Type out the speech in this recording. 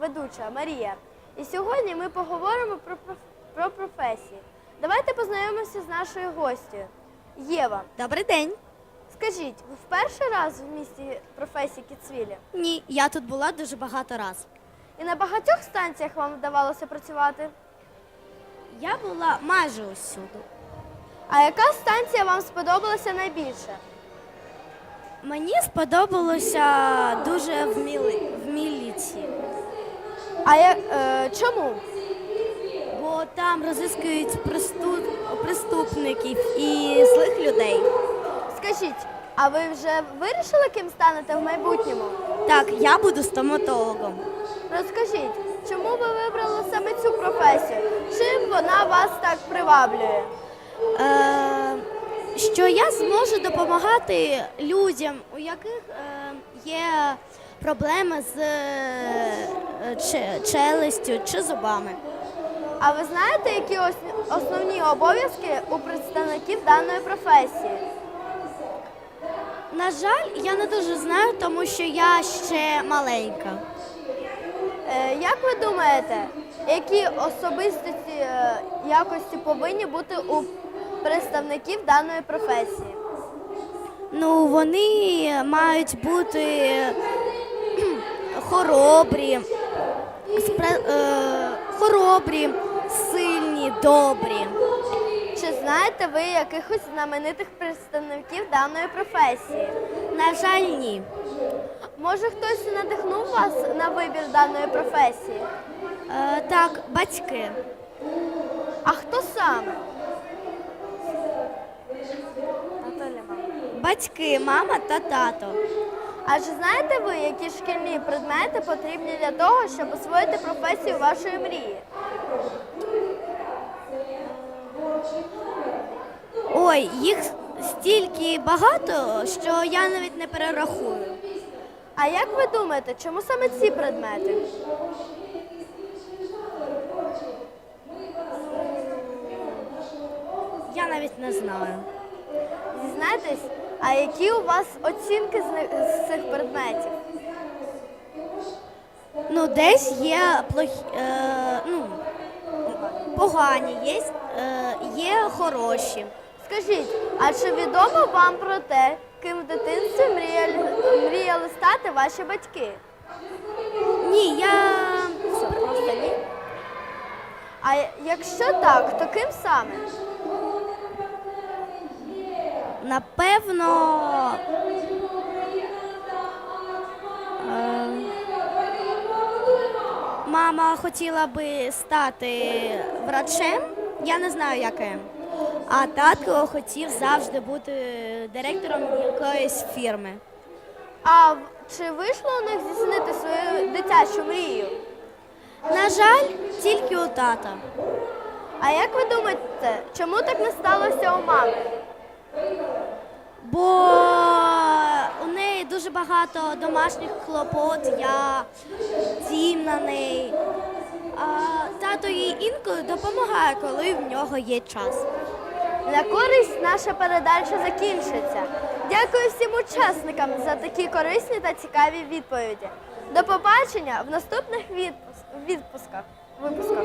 ведуча, Марія. І сьогодні ми поговоримо про, про професії. Давайте познайомимося з нашою гостю. Єва, Добрий день. скажіть, ви в перший раз в місті професії Кіцвілі? Ні, я тут була дуже багато раз. І на багатьох станціях вам вдавалося працювати? Я була майже усюди. А яка станція вам сподобалася найбільше? Мені сподобалося дуже в, мілі... А я, е, чому? бо там розіскують приступ... преступників і злих людей. Скажіть, а ви вже вирішили, ким станете в майбутньому? Так, я буду стоматологом. Розкажіть, чому ви вибрали саме цю професію? Чим вона вас так приваблює? Е, що я зможу допомагати людям, у яких е, є проблеми з е, че- челюстю чи зубами. А ви знаєте, які ос- основні обов'язки у представників даної професії? На жаль, я не дуже знаю, тому що я ще маленька. Е, Як ви думаєте, які особистості е, якості повинні бути у представників даної професії? Ну, вони мають бути хоробрі, спра- е, хоробрі, сильні, добрі. Чи знаєте ви якихось знаменитих представників даної професії? На жаль, ні. Може, хтось надихнув вас на вибір даної професії? Е, так, батьки. А хто саме? Батьки, мама та тато. А чи знаєте ви, які шкільні предмети потрібні для того, щоб освоїти професію вашої мрії? Ой, їх стільки багато, що я навіть не перерахую. А як ви думаєте, чому саме ці предмети? Я навіть не знаю. Зізнайтесь, а які у вас оцінки з, цих предметів? Ну, десь є плохі, е, ну, погані, є, е, є хороші. Скажіть, а чи відомо вам про те, ким в дитинстві мріяли, мріяли стати ваші батьки? Ні, я Все, просто ні. А якщо так, то ким саме? Напевно. Е, мама хотіла би стати врачем, я не знаю яким. А татко хотів завжди бути директором якоїсь фірми. А чи вийшло у них здійснити свою дитячу мрію? На жаль, тільки у тата. А як ви думаєте, чому так не сталося у мами? Бо у неї дуже багато домашніх хлопот, я дім на неї. А тато їй інколи допомагає, коли в нього є час. На користь наша передача закінчиться. Дякую всім учасникам за такі корисні та цікаві відповіді. До побачення в наступних відпусках. випусках.